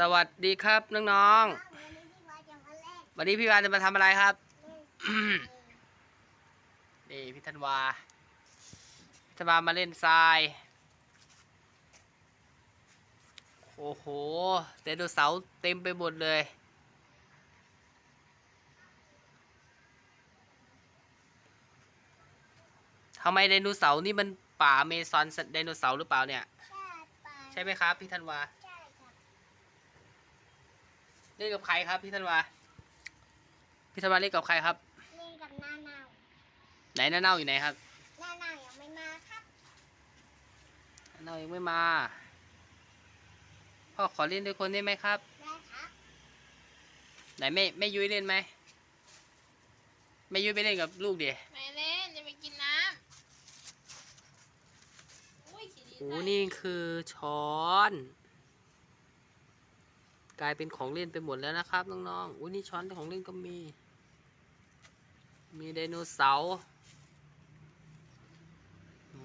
สวัสดีครับน้องๆ วันนี้พี่วานจะมาทำอะไรครับ นี่พี่ธันวาพี่ธันวามาเล่นทราย โอ้โหไดโนเสาร์เต็มไปหมดเลย ทำไมไดโนเสาร์นี่มันป่าอเมซอนไดโนเสาร์หรือเปล่าเนี่ย ใช่ไหมครับ พี่ธันวาใช่ครับ เล่นกับใครครับพี่ธันวา พี่ธันวาเล่นกับใครครับเล่นกับหน้าเน่าไหนน้าเน่าอยู่ไหนครับหน้าเน่ายังไม่มาครับน้าเน่ายังไม่มา พ่อขอเล่นด้วยคนได้ไหมครับ ได้ครับไหนแม่แม่ยุ้ยเล่นไหมแม่ยุ้ยไปเล่นกับลูกเดียไม่เล่นจะไปกินน้ำอุ้ยขี้ดีโอ้ใจนี่คือช้อน กลายเป็นของเล่นไปหมดแล้วนะครับน้องๆอุ้ยนี่ช้อนของเล่นก็มี มีไดโนเสาร์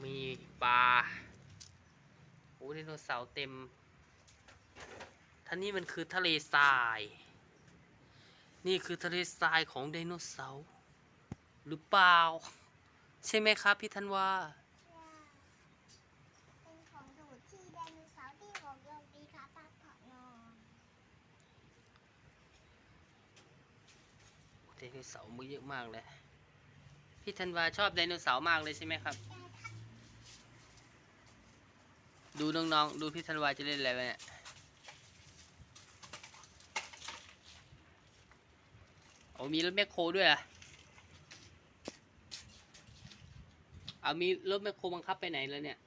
มีปลาโอ้ยไดโนเสาร์เต็มท่านี่มันคือทะเลทราย นี่คือทะเลทรายของไดโนเสาร์หรือเปล่า ใช่ไหมครับพี่ธันว่า เป็นของดูดที่ไดโนเสาร์ที่ของโยมดีครับพักผ่อนนอน ไดโนเสาร์มือเยอะมากเลย พี่ธันวาชอบไดโนเสาร์มากเลยใช่ไหมครับ ดูน้องๆ ดูพี่ธันวาจะเล่นอะไรเนี่ยโอ้มีรถแมคโครด้วยอะเอามีรถแมคโครบังคับไปไหนแล้วเนี่ย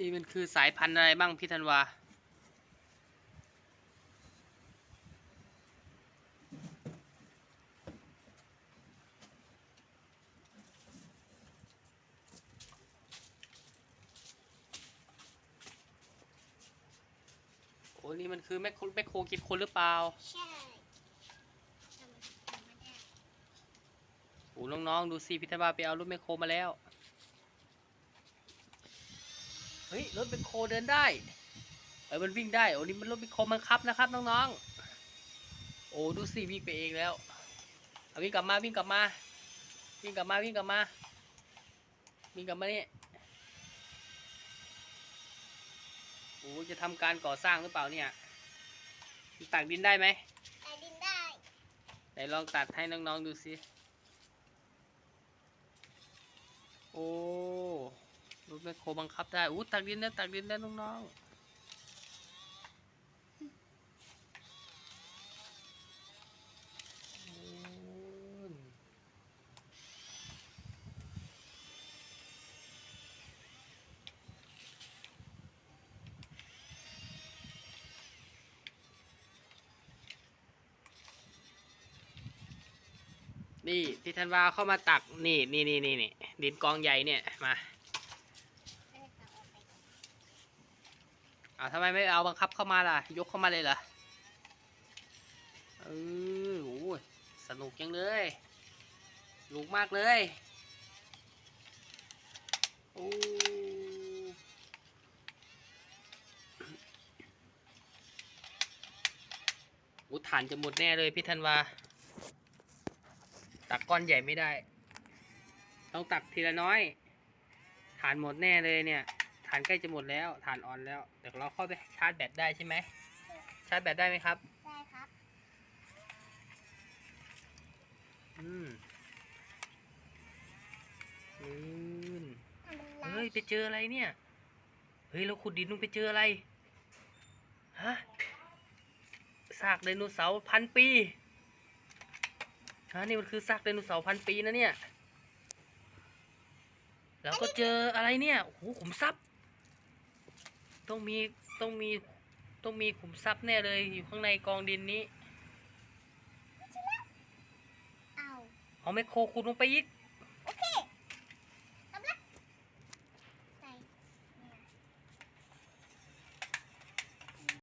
นี่มันคือสายพันธุ์อะไรบ้างพี่ธันวา โอ้นี่มันคือแมคโครแมคโครกินคนหรือเปล่า ใช่ทำทำไม่ได้โอ้น้องๆ ดูสิพี่ธันวาไปเอารถแมคโครมาแล้ว เฮ้ยรถแมคโครเดินได้เออมันวิ่งได้โอ้นี่มันรถแมคโครบังคับนะครับน้องๆโอ้ดูสิวิ่งไปเองแล้วเอาวิ่งกลับมาวิ่งกลับมา วิ่งกลับมาวิ่งกลับมาวิ่งกลับมานี่โอ้จะทำการก่อสร้างหรือเปล่าเนี่ยตักดินได้ไหมแต่ดินได้ไหนลองตัดให้น้องๆดูสิโอ้รถ แมคโคบังคับได้อู้ตักดินได้ตักดินได้น้องๆนี่ที่ธันวาเข้ามาตักนี่นี่นี่นี่นี่ดินกองใหญ่เนี่ยมา ได้ครับเอาไปก่อน อ้าวทำไมไม่เอาบังคับเข้ามาล่ะ ยกเข้ามาเลยเหรอเออโอ้ยสนุกจังเลยสนุกมากเลยโอ้โหฐานจะหมดแน่เลยพี่ธันวา ตักก้อนใหญ่ไม่ได้ ต้องตักทีละน้อย ฐานหมดแน่เลยเนี่ย ฐานใกล้จะหมดแล้วฐานอ่อนแล้วแต่เราเข้าไปชาร์จแบตได้ใช่ไหมชาร์จแบตได้ไหมครับ ได้ครับ อืมอืมทำมันลาเฮ้ยไปเจออะไรเนี่ย เฮ้ยเราขุดดินลงไปเจออะไร ฮะซากไดโนเสาร์พันปี ฮะนี่มันคือซากไดโนเสาร์พันปีนะเนี่ย แล้วก็เจออะไรเนี่ยโอ้โหขุมทรัพย์ ต้องมีต้องมีต้องมีขุมทรัพย์แน่เลยอยู่ข้างในกองดินนี้ เอาเอาไมโครขุดลงไปอีก